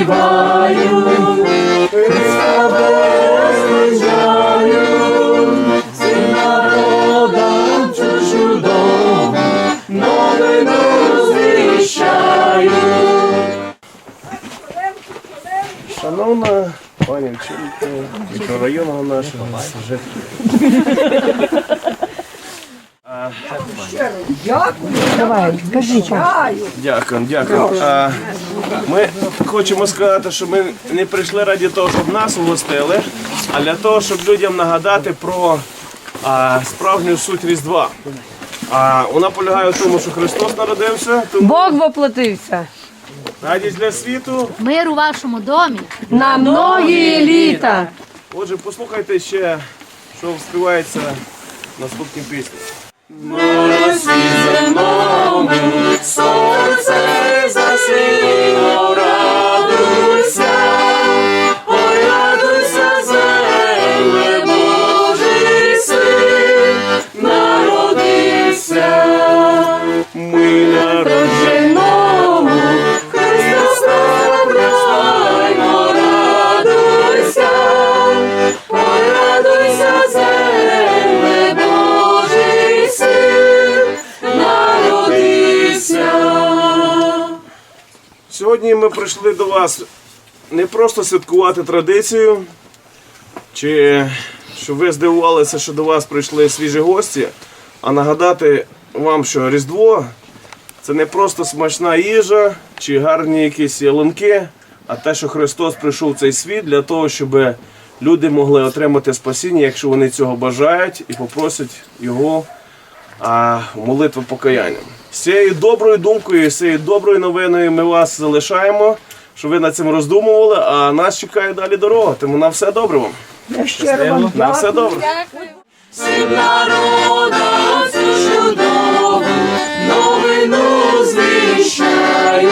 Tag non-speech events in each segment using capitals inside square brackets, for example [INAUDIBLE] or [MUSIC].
ангели співають, Христа безлежаю, всім народам чужу дому, новину звіщаю. Шановна пані вчителька мікрорайону нашого жителя. Дякую, дякую. А, Ми хочемо сказати, що ми не прийшли раді того, щоб нас угостили, а для того, щоб людям нагадати про а, справжню суть Різдва. А, вона полягає в тому, що Христос народився, тому Бог воплотився радість для світу. Мир у вашому домі. на многі літа. Отже, послухайте ще, що співається This is the moment, songs as I sing. Сьогодні ми прийшли до вас не просто святкувати традицію, чи щоб ви здивувалися, що до вас прийшли свіжі гості, а нагадати вам, що Різдво це не просто смачна їжа чи гарні якісь ялинки, а те, що Христос прийшов в цей світ для того, щоб люди могли отримати спасіння, якщо вони цього бажають, і попросять Його а, молитви покаяння. З цією доброю думкою, з цією доброю новиною ми вас залишаємо, щоб ви над цим роздумували, а нас чекає далі дорога. Тому на все добре вам. На все добре. Всім народам цю чудову новину звіщаю.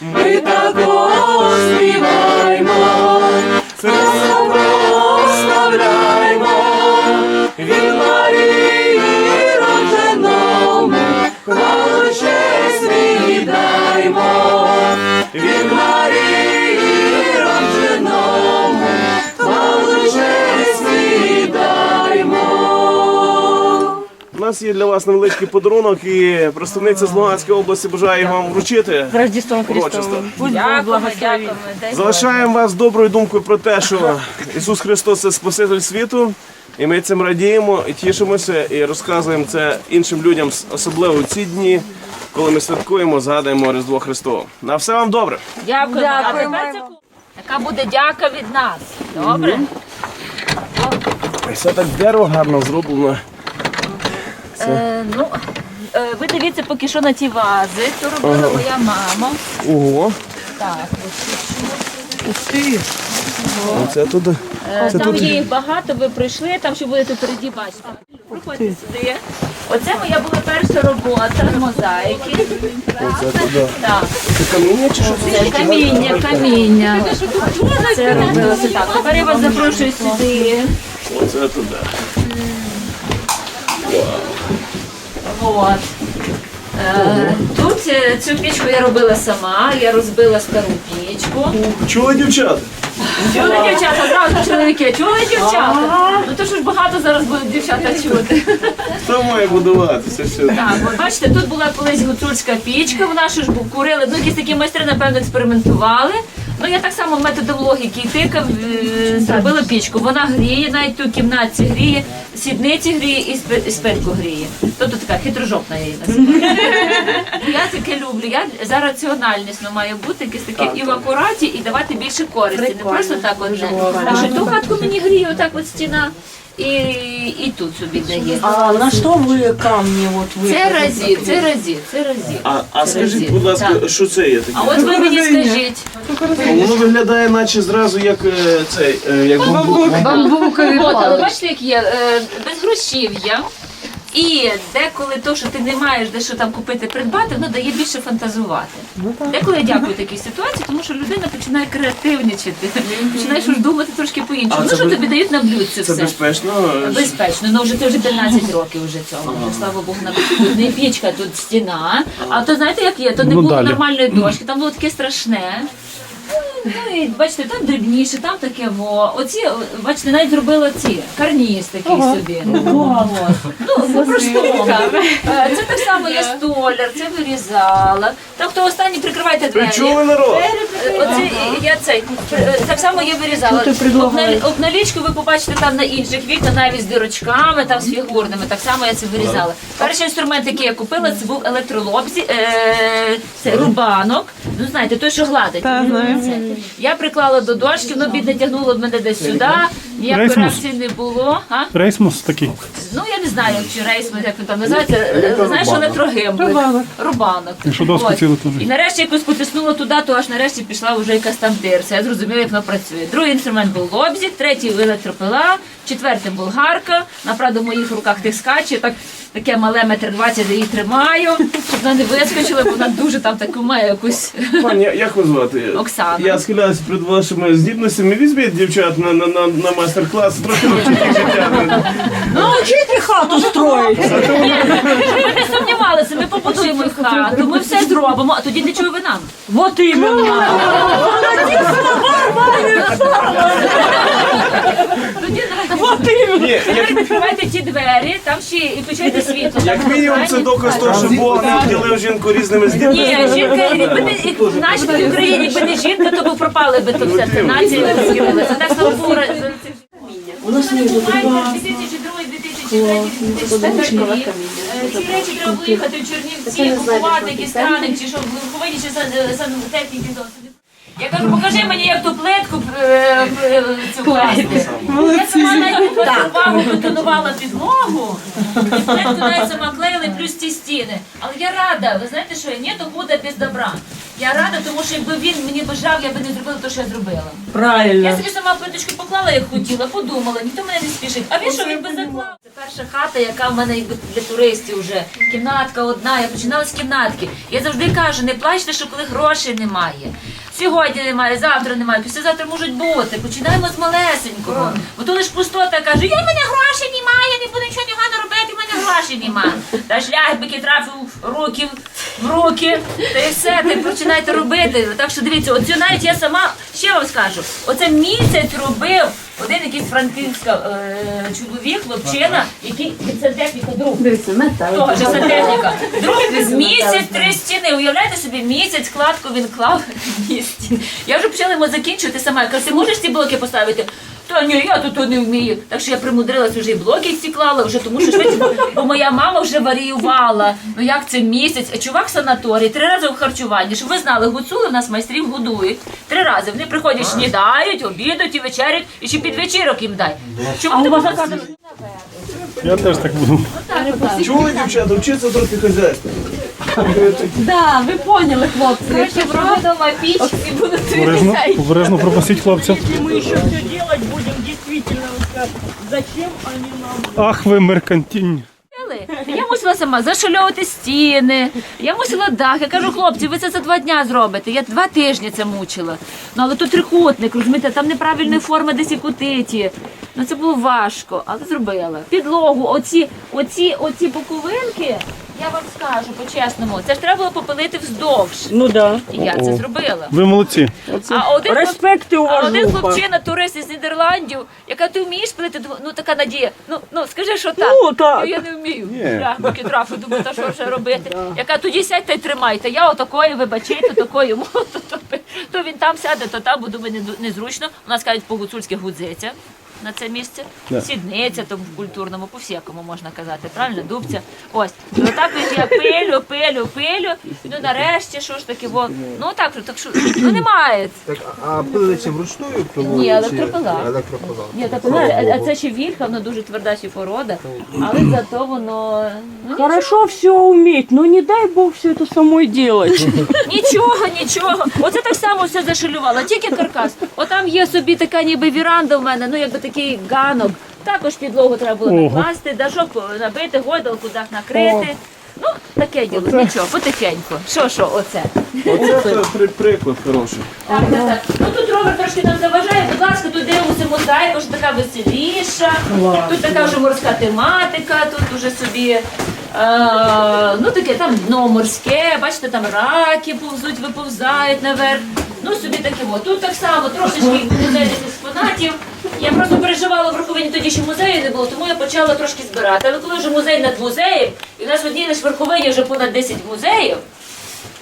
Ми також співаємо, нас є для вас невеличкий подарунок, і представниця з Луганської області бажає вам вручити. Рождеством. Христовим. Пусть Бог благословить. Залишаємо вас доброю думкою про те, що Ісус Христос це Спаситель світу, і ми цим радіємо і тішимося, і розказуємо це іншим людям, особливо в ці дні, коли ми святкуємо, згадуємо Різдво Христове. На все вам добре. Тепер яка буде дяка від нас. Добре? Все так дерево гарно зроблено. Е, ну, е, ви дивіться поки що на ті вази. То робила моя мама. Ого, Так, оце туди. е, там є їх багато, ви прийшли, там ще будете впереді бачити. Проходьте сюди. Оце моя була перша робота мозаїки. Оце туди. Так, Це каміння чи що це? це каміння, каміння. Це робилося так. Тепер я вас запрошую сюди. Оце туди. От. Е, Тут е, цю пічку я робила сама, я розбила стару пічку. Чули, дівчата? Чули дівчата, зразу чоловіки, чули дівчата? Ну то що ж багато зараз будуть дівчата чути. Хто має будуватися? Все. Так, от бачите, тут була колись гуцульська пічка, вона ж був курили, ну якісь такі майстри, напевно, експериментували. Ну я так само методом логіки і тикав, е, зробила пічку. Вона гріє, навіть у кімнатці кімнаті гріє, сідниці гріє і спи- і спинку гріє. Тобто така хитрожопна я її називаю. [LAUGHS] Я таке люблю. Я за раціональність ну, має бути якесь таке і в акураті, і давати більше користі. Не просто так одне. Так що ту хатку мені гріє, отак от стіна. І, і тут собі дає. А на що ви камні от ви? Це разі, це разі, це разі. А, а Це скажіть, разі. будь ласка, Так. що це є таке? А от ви мені скажіть, Воно виглядає, наче зразу як е, цей, е, як бамбук. Бамбукові от, але палички. бачите, як є, е, без грошів'я. І деколи то, що ти не маєш де що там купити, придбати, воно дає більше фантазувати. Ну Деколи я дякую такій ситуації, тому що людина починає креативничати, починає щось думати трошки по-іншому. Ну що тобі дають на блюдці Це все. безпечно. Безпечно, ну вже це вже 15 [LAUGHS] років вже цього. Вже, слава Богу, на тут не пічка, тут стіна. А то знаєте, як є? То не Ну, було далі. нормальної дошки, там було таке страшне. Ну і бачите, там дрібніше, там таке во. Оці, бачите, навіть зробила ці карніз такий собі. Ну, ну просто. Е, Це так само я столяр, це вирізала. Там хто останній прикривайте двері. Причули чули народ? Оце я цей так само я вирізала. Обна- Обналічку ви побачите там на інших вікна, навіть з дирочками, там з фігурними. Так само я це вирізала. Перший інструмент, який я купила, це був електролобзі, е, це рубанок. Ну знаєте, той, що гладить. Я приклала до дошки, воно бідне тягнуло мене десь сюди. Ніякої Рейсмус? реакції не було. А? Рейсмус такий. Ну я не знаю, чи рейсмус, як він там називається. Е, Знаєш, електрогимблик. Рубанок. Якщо доску От. цілу, то вже. І нарешті якось потиснула туди, то аж нарешті пішла вже якась там дирця. Я зрозуміла, як вона працює. Другий інструмент був лобзик, третій електропила, четвертий болгарка. Направду в моїх руках тискач, так таке мале метр двадцять, я її тримаю, щоб вона не вискочила, бо вона дуже там таку має якусь. Пані, як вас звати? Оксана. Я схиляюсь перед вашими здібностями. Візьміть дівчат на, на, на, на майстер-клас, трохи [LAUGHS] навчіть їх життя. Научите хату строить. Ми не сумнівалися, ми побудуємо хату, ми все зробимо, а тоді для чого ви нам? Вот именно. Тоді відкривайте ті двері, там ще і включайте світло. як мінімум це доказ того, що Бог не вділив жінку різними Ні, жінка, якби не в нашій Україні, якби не жінка, то б пропали би то все. Це нація розхилилася. Так слава Богу, за ці- У нас не 2002-2003 рік. Е, Ці речі треба було їхати в Чернівці, купувати якісь крани, чи що, в Верховині, чи сан- сантехніки. Я кажу, покажи мені, як ту плитку е, е, цю класти. Я сама навіть увагу бетонувала підлогу, і плитку навіть сама клеїли, плюс ті стіни. Але я рада, ви знаєте, що ні, то буде без добра. Я рада, тому що якби він мені бажав, я би не зробила те, що я зробила. Правильно. Я собі сама плиточку поклала, як хотіла, подумала, ніхто мене не спішить. А він що він би заклав? Це перша хата, яка в мене якби для туристів вже. Кімнатка одна. Я починала з кімнатки. Я завжди кажу, не плачте, що коли грошей немає. Сьогодні немає, завтра немає, післязавтра можуть бути. Починаємо з малесенького. Бо то лиш пустота каже, я мене гроші немає, я не буду нічого негано робити, в мене грошей немає. Та шлях бики трафив руки, в руки, та і все, ти починаєте робити. Так що дивіться, оцю навіть я сама ще вам скажу, оце місяць робив один якийсь франківська е, чоловік, хлопчина, який сантехніка друг. Того ж сантехніка. Друг місяць три стіни. Уявляєте собі, місяць кладку він клав дві стіни. Я вже почала йому закінчувати сама. Я кажу, ти можеш ці блоки поставити? Та ні, я тут не вмію. Так що я примудрилась вже і блоки ці клала, вже тому що швидше, бо моя мама вже варіювала. Ну як це місяць? А чувак в санаторії, три рази в харчуванні. Щоб ви знали, гуцули в нас майстрів годують. Три рази. Вони приходять, снідають, обідають і вечерять, і ще під вечірок їм дай. Чому ти можна сказати? Я теж так буду. Чули, дівчата, вчиться трохи хазяйства. Да, ви поняли, хлопці. Короче, вдома піч і буду Обережно, дивитися. обережно пропустіть хлопця. Мы еще все делать будем, действительно. вот как, Зачем они нам? Ах ви меркантінь. Я мусила сама зашальовувати стіни, я мусила дах. Я кажу, хлопці, ви це за два дня зробите. Я два тижні це мучила. Ну але тут трикутник, розумієте, там неправильної форми десь і кутиті. Ну це було важко, але зробила. Підлогу, оці, оці, оці боковинки, я вам скажу по-чесному, це ж треба було попилити вздовж. Ну да. І я це зробила. Ви молодці. А один хлоп- Респект а один хлопчина, турист із Нідерландів, яка ти вмієш плити, ну така надія. Ну ну скажи, що так. Ну, так. Ну, я не вмію. Я поки трафу, думаю, та що вже робити. [LAUGHS] Яка тоді сядьте й тримайте. Я отакої, вибачайте, такої [LAUGHS] мото, то, то він там сяде, то там, думаю, незручно. У нас кажуть по-гуцульськи гудзиця. На це місце сідниця, там в культурному, по всякому можна казати, правильно? Дубця. Ось. І отак от я пилю, пилю, пилю. Ну нарешті, що ж таке, бо ну так, так що ну немає. Так, а пилиці вручную пилують? Ні, чи електропила. Електропила. Ні, так а- а це ще вільха, воно дуже тверда ще порода, але зато воно ну, Хорошо все уметь, но не дай бог все это самой делать. нічого, нічого. Оце так само все зашилювала, тільки каркас. Отам є собі така ніби віранда в мене, ну якби такий ганок. Також підлогу треба було накласти, дашок набити, гойдалку дах накрити. Ну, таке діло, нічого, потихеньку. Що, що, оце? Оце це при- приклад хороший. Так, так, так. Ну тут ровер трошки нам заважає, будь ласка, тут дивимося мозаїка, що така веселіша, тут така вже морська тематика, тут уже собі. Е, ну таке там дно морське, бачите, там раки повзуть, виповзають наверх. Ну собі таке. от. Тут так само трошечки музейних експонатів. Я просто переживала в Верховині тоді, що музею не було, тому я почала трошки збирати. Але коли вже музей над музеєм, і в нас в одній лише Верховині вже понад 10 музеїв,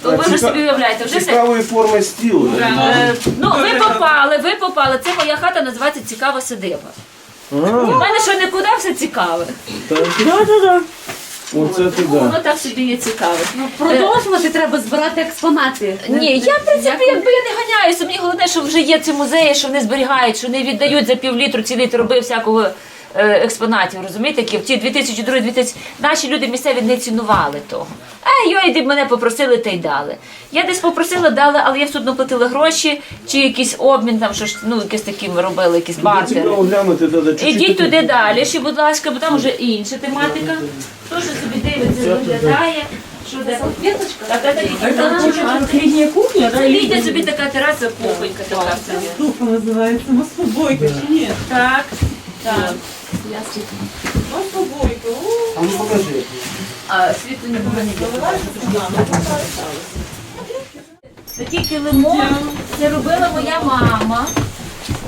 то ви вже собі уявляєте, вже все. Цікавої форми стіл. Е, Ну, ви попали, ви попали. Це моя хата називається Цікава садиба. У мене що нікуди все цікаве. Оце ти да. Воно так собі є цікаве. Продовжувати треба збирати експонати. Ні, я в принципі якби я не ганяюся. Мені головне, що вже є ці музеї, що вони зберігають, що не віддають за півлітру цілий роби всякого. Е, Експонатів, розумієте, які в ті 2002 2000 наші люди місцеві не цінували того. А йой, мене попросили та й дали. Я десь попросила, дали, але я все одно платила гроші, чи якийсь обмін, там що ж ну якісь такі ми робили, якісь бартери. Ідіть туди далі, ще, будь ласка, бо там вже інша тематика. Хто що собі дивиться, виглядає. Средняя кухня, да? Лідя собі така тераса, кухонька така собі. Штука называется. Маслобойка, чи нет? Так, так. Маслобойка. О, А ну покажи. А світло не було Такий килимок, це робила моя мама.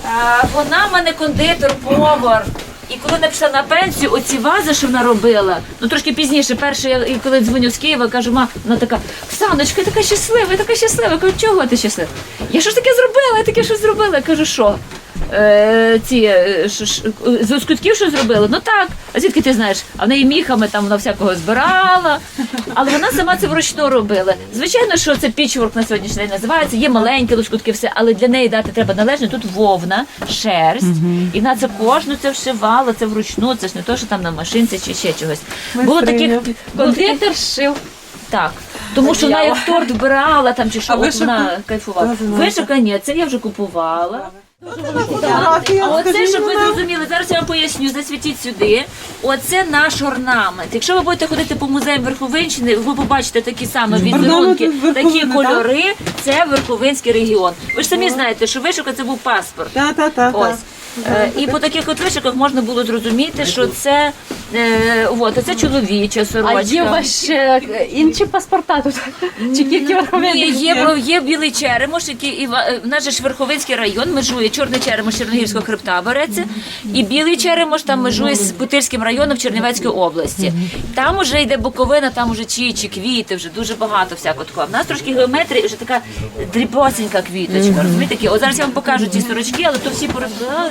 А, вона в мене кондитер, повар. І коли вона пішла на пенсію, оці вази, що вона робила, ну трошки пізніше, перше, я коли дзвоню з Києва, кажу, ма, вона така, Оксаночка, я така щаслива, я така щаслива. Я кажу, чого ти щаслива? Я що ж таке зробила? Я таке що зробила? Я кажу, що? Е, ці е, ш- ш- з лоскутків що зробила? Ну так. А звідки ти знаєш? А в неї міхами там вона всякого збирала. Але вона сама це вручну робила. Звичайно, що це пічворк на сьогоднішній день називається, є маленькі лоскутки, все, але для неї дати треба належне. Тут вовна, шерсть, і вона це кожну це вшивала, це вручну, це ж не то, що там на машинці чи ще чогось. Було таких Кондитер шив. так. Тому що вона як торт вбирала там чи що, от вона кайфувала. Вишивка ні, це я вже купувала. А оце, щоб ви зрозуміли, зараз я вам поясню, засвітіть сюди. Оце наш орнамент. Якщо ви будете ходити по музеям Верховинщини, ви побачите такі саме візерунки, такі кольори. Це Верховинський регіон. Ви ж самі знаєте, що вишука це був паспорт. Так, так, та, та. Ось. Е, І по таких от вишивках можна було зрозуміти, що це, е, от, це чоловіча А сорочка. є у вас інші паспорта тут? Чи тільки Ні, верховинні? є, бро- є білий черемош, який і ва- в нас же ж Верховинський район межує чорний черемош Чернігівського хребта береться, і білий черемош там межує з Путильським районом в Чернівецькій області. Там уже йде Буковина, там уже чічі, квіти, вже дуже багато всякого такого. В нас трошки геометрії, вже така дрібосенька квіточка. Розумієте? такі? От зараз я вам покажу ці сорочки, але то всі порозбирали.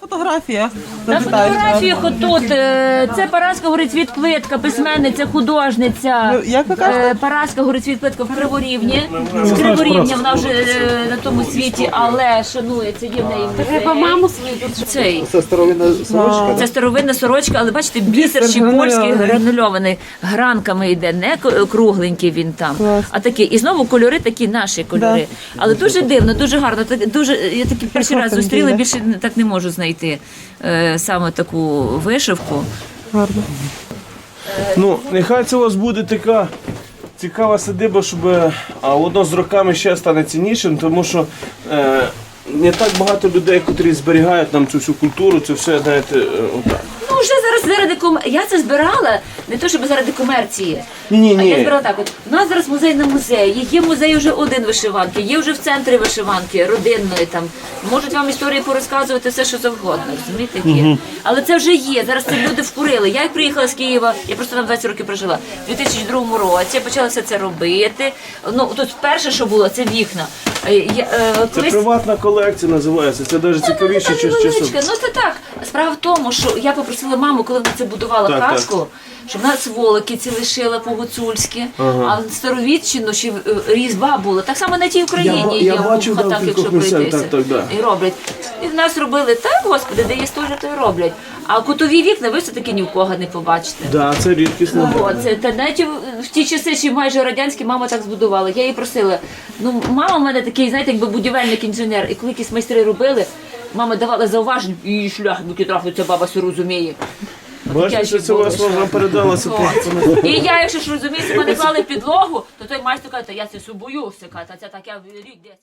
Фотографія. На фотографіях отут е, це Параска Горицвіт Плитка, письменниця, художниця. Ну, як ви кажете? Е, Параска Горицвіт Плитка в Криворівні. З Криворівня вона вже е, на тому світі, але шанується, є в неї Треба маму свою. Цей. Це старовинна сорочка. Це старовинна сорочка, але бачите, бісер Бісер щепольський гранульований. гранульований, гранками йде, не к- кругленький він там, а такий. І знову кольори такі наші кольори. Але дуже дивно, дуже гарно. Так, Дуже, я такі перший раз зустріла, більше так не можу знайти е, саме таку вишивку. Гарно. Ну, нехай це у вас буде така цікава садиба, щоб е, а воно з роками ще стане ціннішим, тому що е, не так багато людей, котрі зберігають нам цю всю культуру, це все, знаєте, е, отак. Ну вже зараз заради ком... Я це збирала не то, щоб заради комерції. Ні, А ні, я збирала так. От у нас зараз музей на музеї. Є музей вже один вишиванки, є вже в центрі вишиванки, родинної там. Можуть вам історії порозказувати все, що завгодно. Розумієте? Які? Але це вже є. Зараз це люди вкурили. Я як приїхала з Києва, я просто там 20 років прожила. У 2002 році я почала все це робити. Ну тут перше, що було, це вікна. Е, Я, е, Це колись- приватна колекція називається. Це навіть цікавіше, Ну, ніж так, часом. невеличка. Ну це так. Справа в тому, що я попросила маму, коли вона це будувала Так, хатку, щоб вона сволоки ці лишила по-гуцульськи, а старовідчину ще е, різьба була. Так само на тій Україні Я є я в бачив, в хатах, кількох якщо місцях, пройтися. так, так, да. І роблять. І в нас робили так, господи, де є теж, то й роблять. А кутові вікна ви все-таки ні в кого не побачите. Да, це рідкісно. О, це та навіть в- в ті часи, ще майже радянські, мама так збудувала. Я її просила. Ну, мама в мене такий, знаєте, якби будівельник інженер. І коли якісь майстри робили, Мама давала зауваження, і шлях, трохи ця баба все розуміє. Бачите, що це у вас вам передалося. І я, якщо ж розумію, мене клали підлогу, то той майстер каже, я це все боюся, каже, а це таке рік десять.